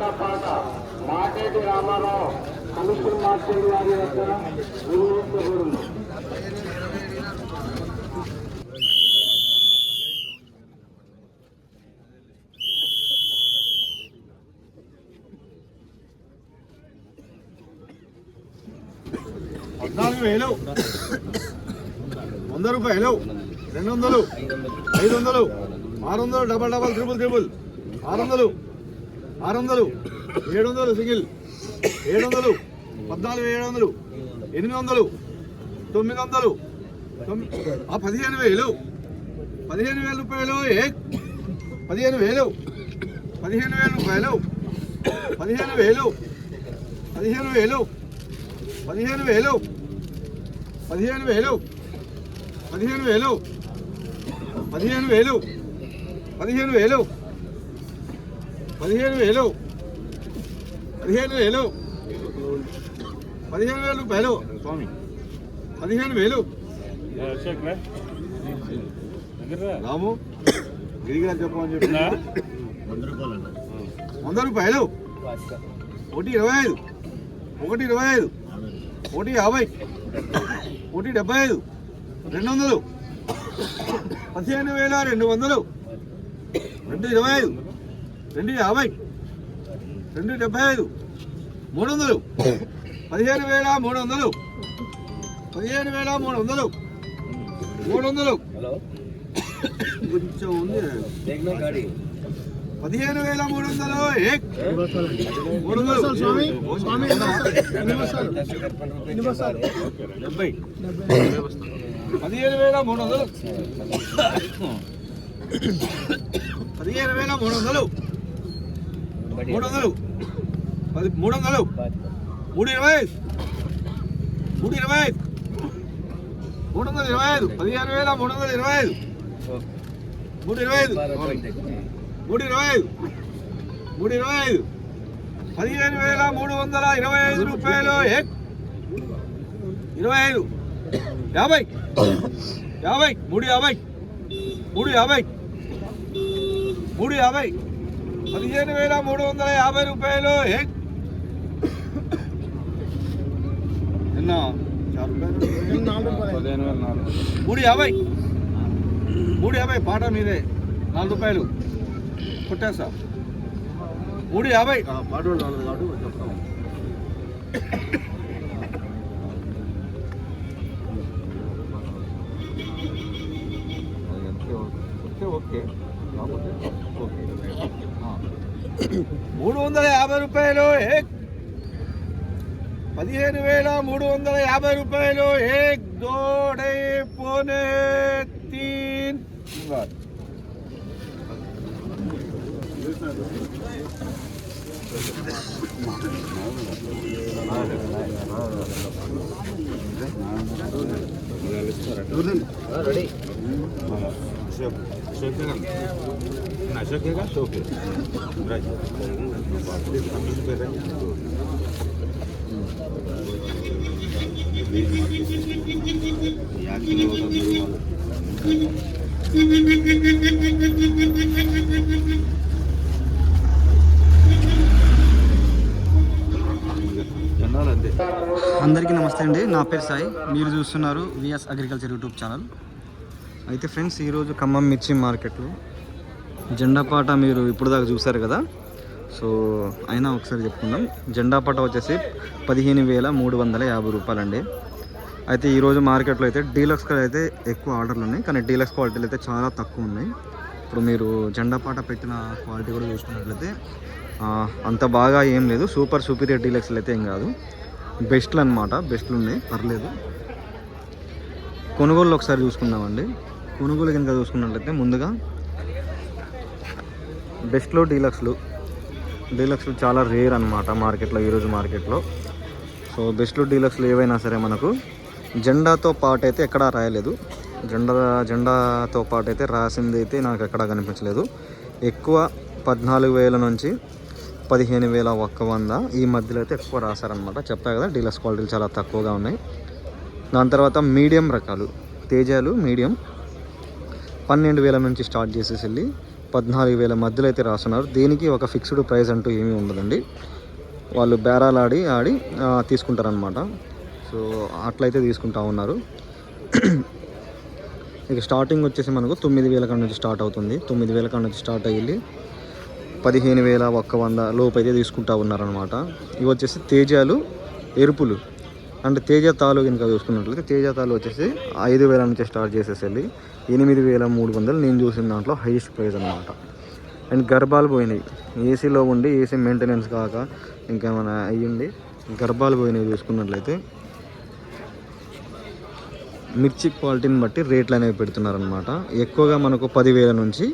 పాట. Mateti Ramarao? Commission martial గారి వద్ద పద్నాలుగు వేలు. వంద రూపాయలు. రెండు వందలు. ఐదు వందలు. ఆరు వందలు. డబల్ డబల్ ట్రిపుల్ ట్రిపుల్ ఆరు వందలు. ఆరు వందలు ఏడు వందలు సింగిల్ ఏడు వందలు పద్నాలుగు ఏడు వందలు ఎనిమిది వందలు తొమ్మిది వందలు ఆ పదిహేను వేలు పదిహేను వేల రూపాయలు ఏ? పదిహేను వేలు పదిహేను వేల రూపాయలు పదిహేను వేలు పదిహేను వేలు పదిహేను వేలు పదిహేను వేలు పదిహేను వేలు పదిహేను వేలు పదిహేను వేలు పదిహేను వేలు. పదిహేను వేలు. పదిహేను వేలు రూపాయలు. స్వామి. పదిహేను వేలు. రాము గిరిగిరా చెప్పమని చెప్పి. వంద రూపాయలు. ఒకటి ఇరవై ఐదు. ఒకటి ఇరవై ఐదు. ఒకటి యాభై. ఒకటి డెబ్బై ఐదు. రెండు వందలు. పదిహేను వేల రెండు వందలు. రెండు ఇరవై ఐదు. రెండు యాభై రెండు డెబ్బై ఐదు మూడు వందలు పదిహేను వేల మూడు వందలు పదిహేను వేల మూడు వందలు మూడు వందలు. కొంచెం ఉంది. పదిహేను వేల మూడు వందలు మూడు వందలు. డెబ్బై పదిహేను వేల మూడు వందలు. పదిహేను వేల మూడు వందలు. మూడు వందలు పది మూడు వందలు మూడు ఇరవై మూడు ఇరవై మూడు వందల ఇరవై ఐదు. పదిహేను వేల మూడు వందల ఇరవై ఐదు. మూడు ఇరవై ఐదు. మూడు ఇరవై ఐదు. మూడు ఇరవై ఐదు. పదిహేను వేల మూడు వందల ఇరవై ఐదు రూపాయలు. ఇరవై ఐదు. యాభై. యాభై. మూడు యాభై. మూడు యాభై. మూడు యాభై. పదిహేను వేల మూడు వందల యాభై రూపాయలు. మూడు యాభై. మూడు యాభై పాట మీదే. నాలుగు రూపాయలు. కొట్టేస్తా. మూడు యాభై. పాట చెప్తాం. ఓకే మూడు వందల యాభై రూపాయలు పదిహేను వేల మూడు వందల యాభై రూపాయలు ఏక్. దోడే పోనే తీన్. రెడీ. అందరికీ నమస్తే అండి. నా పేరు సాయి. మీరు చూస్తున్నారు విఎస్ అగ్రికల్చర్ యూట్యూబ్ ఛానల్. అయితే ఫ్రెండ్స్ ఈరోజు ఖమ్మం మిర్చి మార్కెట్లో జెండాపాట మీరు ఇప్పుడు దాకా చూసారు కదా? సో అయినా ఒకసారి చెప్పుకుందాం. జెండాపాట వచ్చేసి పదిహేను వేల మూడు వందల యాభై రూపాయలండి. అయితే ఈరోజు మార్కెట్లో అయితే డీలక్స్ అయితే ఎక్కువ ఆర్డర్లు ఉన్నాయి. కానీ డీలక్స్ క్వాలిటీలు అయితే చాలా తక్కువ ఉన్నాయి. ఇప్పుడు మీరు జెండాపాట పెట్టిన క్వాలిటీ కూడా చూసుకున్నట్లయితే అంత బాగా ఏం లేదు. సూపర్ సూపీరియర్ డీలక్స్లు అయితే ఏం కాదు. బెస్ట్లు అనమాట బెస్ట్లు ఉన్నాయి. పర్లేదు. కొనుగోలు ఒకసారి చూసుకుందామండి. కొనుగోలు కనుక చూసుకున్నట్లయితే ముందుగా బెస్ట్లో డీలక్స్లు డీలక్స్లు చాలా రేర్ అనమాట మార్కెట్లో ఈరోజు మార్కెట్లో. సో బెస్ట్లో డీలక్స్లు ఏవైనా సరే మనకు జెండాతో పాటు అయితే ఎక్కడా రాయలేదు. జెండా జెండాతో పాటు అయితే రాసింది అయితే నాకు ఎక్కడా కనిపించలేదు. ఎక్కువ పద్నాలుగు వేల నుంచి పదిహేను వేల ఒక్క వంద ఈ మధ్యలో అయితే ఎక్కువ రాశారనమాట చెప్పా కదా డీలక్స్ క్వాలిటీలు చాలా తక్కువగా ఉన్నాయి. దాని తర్వాత మీడియం రకాలు తేజాలు మీడియం పన్నెండు వేల నుంచి స్టార్ట్ చేసేసి వెళ్ళి పద్నాలుగు వేల మధ్యలో అయితే రాస్తున్నారు. దీనికి ఒక ఫిక్స్డ్ ప్రైస్ అంటూ ఏమీ ఉండదండి. వాళ్ళు బేరాలు ఆడి ఆడి తీసుకుంటారనమాట సో అట్లయితే తీసుకుంటా ఉన్నారు. ఇక స్టార్టింగ్ వచ్చేసి మనకు తొమ్మిది వేల కాడ నుంచి స్టార్ట్ అవుతుంది. తొమ్మిది వేల కాడ నుంచి స్టార్ట్ అయ్యి పదిహేను వేల ఒక్క వంద లోపు అయితే తీసుకుంటా ఉన్నారనమాట ఇవి వచ్చేసి తేజాలు ఎరుపులు. అంటే తేజ తాలు కనుక చూసుకున్నట్లయితే తేజ తాలు వచ్చేసి ఐదు వేల నుంచి స్టార్ట్ చేసేసి ఎనిమిది వేల మూడు వందలు నేను చూసిన దాంట్లో హైయెస్ట్ ప్రైస్ అనమాట అండ్ గర్భాలు పోయినాయి ఏసీలో ఉండి ఏసీ మెయింటెనెన్స్ కాక ఇంకేమైనా అయ్యింది గర్భాలు పోయినాయి చూసుకున్నట్లయితే మిర్చి క్వాలిటీని బట్టి రేట్లు అనేవి పెడుతున్నారనమాట ఎక్కువగా మనకు పదివేల నుంచి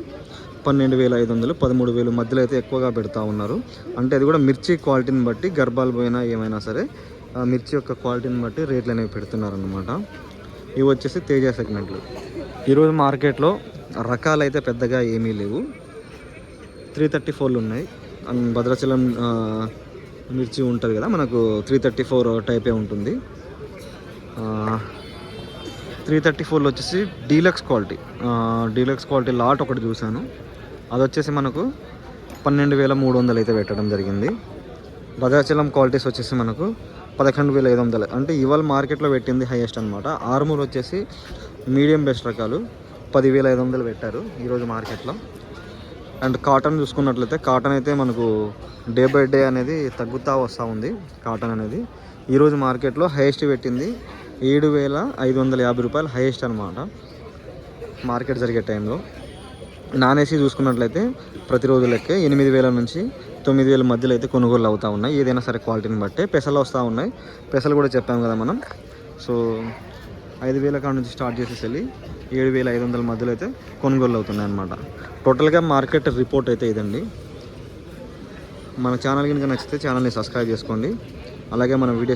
పన్నెండు వేల ఐదు వందలు పదమూడు వేలు మధ్యలో అయితే ఎక్కువగా పెడతా ఉన్నారు. అంటే అది కూడా మిర్చి క్వాలిటీని బట్టి గర్భాలు పోయినా ఏమైనా సరే మిర్చి యొక్క క్వాలిటీని బట్టి రేట్లు అనేవి పెడుతున్నారనమాట ఇవి వచ్చేసి తేజ సెగ్మెంట్లు. ఈరోజు మార్కెట్లో రకాలు అయితే పెద్దగా ఏమీ లేవు. త్రీ థర్టీ ఫోర్లు ఉన్నాయి. అండ్ భద్రాచలం మిర్చి ఉంటుంది కదా మనకు త్రీ థర్టీ ఫోర్ టైపే ఉంటుంది. త్రీ థర్టీ ఫోర్లో వచ్చేసి deluxe quality. Deluxe quality lot ఒకటి చూశాను. అది వచ్చేసి మనకు పన్నెండు వేల మూడు వందలు అయితే పెట్టడం జరిగింది. భద్రాచలం క్వాలిటీస్ వచ్చేసి మనకు పదకొండు వేల ఐదు వందలు. అంటే ఇవాళ మార్కెట్లో పెట్టింది హైయెస్ట్ అనమాట ఆర్మూర్ వచ్చేసి మీడియం బెస్ట్ రకాలు. పదివేల ఐదు వందలు పెట్టారు ఈరోజు మార్కెట్లో. అండ్ కాటన్ చూసుకున్నట్లయితే కాటన్ అయితే మనకు డే బై డే అనేది తగ్గుతూ వస్తూ ఉంది కాటన్ అనేది. ఈరోజు మార్కెట్లో హైయెస్ట్ పెట్టింది ఏడు వేల ఐదు వందల యాభై రూపాయలు హైయెస్ట్ అనమాట మార్కెట్ జరిగే టైంలో. నాన్ ఏసీ చూసుకున్నట్లయితే ప్రతిరోజు లెక్కే ఎనిమిది వేల నుంచి తొమ్మిది వేల మధ్యలో అయితే కొనుగోలు అవుతూ ఉన్నాయి. ఏదైనా సరే క్వాలిటీని బట్టే పెసలు వస్తూ ఉన్నాయి. పెసలు కూడా చెప్పాం కదా మనం. సో ఐదు వేల కాడ నుంచి స్టార్ట్ చేసేసి వెళ్ళి ఏడు వేల ఐదు వందల మధ్యలో అయితే కొనుగోలు అవుతున్నాయి అనమాట టోటల్గా మార్కెట్ రిపోర్ట్ అయితే ఇదండి. మన ఛానల్ కనుక నచ్చితే ఛానల్ని సబ్స్క్రైబ్ చేసుకోండి. అలాగే మన వీడియో